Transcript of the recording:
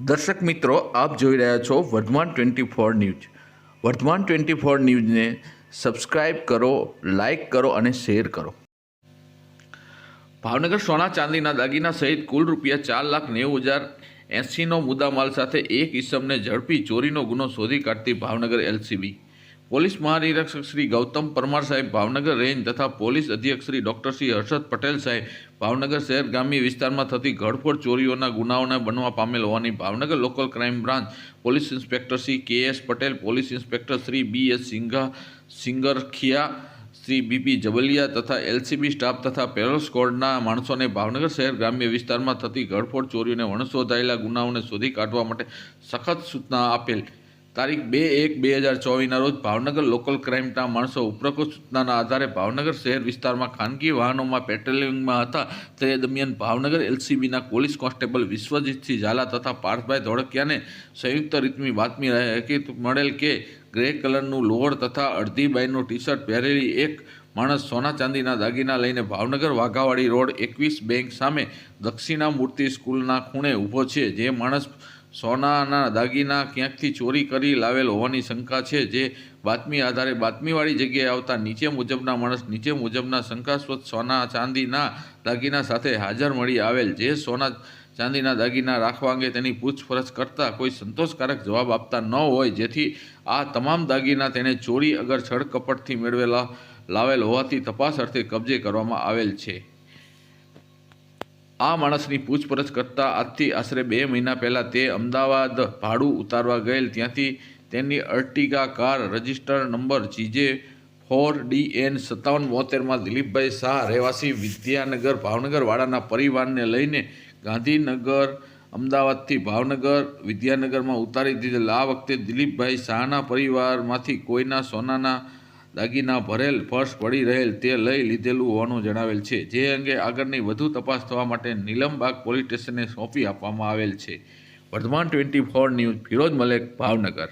દર્શક મિત્રો, આપ જોઈ રહ્યા છો Vardhman twenty four news. Vardhaman twenty four ન્યૂઝને સબસ્ક્રાઇબ કરો, લાઇક કરો અને શેર કરો. ભાવનગર સોના ચાંદીના દાગીના સહિત કુલ રૂપિયા ચાર લાખ નેવું હજાર એંસીનો મુદ્દામાલ સાથે એક ઇસમને ઝડપી ચોરીનો ગુનો શોધી કાઢતી ભાવનગર એલસીબી. પોલીસ મહાનિરીક્ષક શ્રી ગૌતમ પરમાર સાહેબ ભાવનગર રેન્જ તથા પોલીસ અધ્યક્ષ શ્રી ડૉક્ટર શ્રી હર્ષદ પટેલ સાહેબ ભાવનગર શહેર ગ્રામ્ય વિસ્તારમાં થતી ઘડફોડ ચોરીઓના ગુનાઓના બનવા પામેલ હોવાની Bhavnagar local crime branch police inspector Shri K S Patel, police inspector Shri B S Singha, Singarkhiya Shri BP Jabaliya તથા એલસીબી સ્ટાફ તથા પેરોલ સ્કોડના માણસોને ભાવનગર શહેર ગ્રામ્ય વિસ્તારમાં થતી ઘડફોડ ચોરીઓને વણશોધાયેલા ગુનાઓને શોધી કાઢવા માટે સખત સૂચના આપેલ તારીખ બે એક બે હજાર ચોવીસના રોજ ભાવનગર લોકલ ક્રાઇમના માણસો ઉપરોક્ત સૂચનાના આધારે ભાવનગર શહેર વિસ્તારમાં ખાનગી વાહનોમાં પેટ્રોલિંગમાં હતા. તે દરમિયાન ભાવનગર એલસીબીના પોલીસ કોન્સ્ટેબલ વિશ્વજીતસિંહ ઝાલા તથા પાર્થભાઈ ધોળકિયાને સંયુક્ત રીતની બાતમી હકીકત મળેલ કે ગ્રે કલરનું લોહર તથા અડધી બાયનું ટી શર્ટ પહેરેલી એક માણસ સોના ચાંદીના દાગીના લઈને ભાવનગર વાઘાવાડી રોડ એકવીસ બેંક સામે દક્ષિણા મૂર્તિ સ્કૂલના ખૂણે ઊભો છે. જે માણસ સોનાના દાગીના ક્યાંકથી ચોરી કરી લાવેલ હોવાની શંકા છે, જે બાતમી આધારે બાતમીવાળી જગ્યાએ આવતા નીચે મુજબના માણસ નીચે મુજબના શંકાસ્પદ સોના ચાંદીના દાગીના સાથે હાજર મળી આવેલ. જે સોના ચાંદીના દાગીના રાખવા અંગે તેની પૂછપરછ કરતાં કોઈ સંતોષકારક જવાબ આપતા ન હોય, જેથી આ તમામ દાગીના તેને ચોરી અગર છળકપટથી મેળવેલા, લાવેલ હોવાથી તપાસ અર્થે કબજે કરવામાં આવેલ છે. આ માણસની પૂછપરછ કરતાં આજથી આશરે બે મહિના પહેલાં તે અમદાવાદ ભાડું ઉતારવા ગયેલ. ત્યાંથી તેની Ertiga car register number GJ four D N સત્તાવન બોતેરમાં દિલીપભાઈ શાહ રહેવાસી વિદ્યાનગર ભાવનગરવાળાના પરિવારને લઈને ગાંધીનગર, અમદાવાદથી ભાવનગર વિદ્યાનગરમાં ઉતારી દીધેલ આ વખતે દિલીપભાઈ શાહના પરિવારમાંથી કોઈના સોનાના દાગીના ભરેલ પર્સ પડી રહેલ તે લઈ લીધેલું હોવાનું જણાવેલ છે. જે અંગે આગળની વધુ તપાસ થવા માટે નીલમબાગ પોલીસ સ્ટેશને સોંપી આપવામાં આવેલ છે. Vardhman twenty four news, Firoj Malek, Bhavnagar.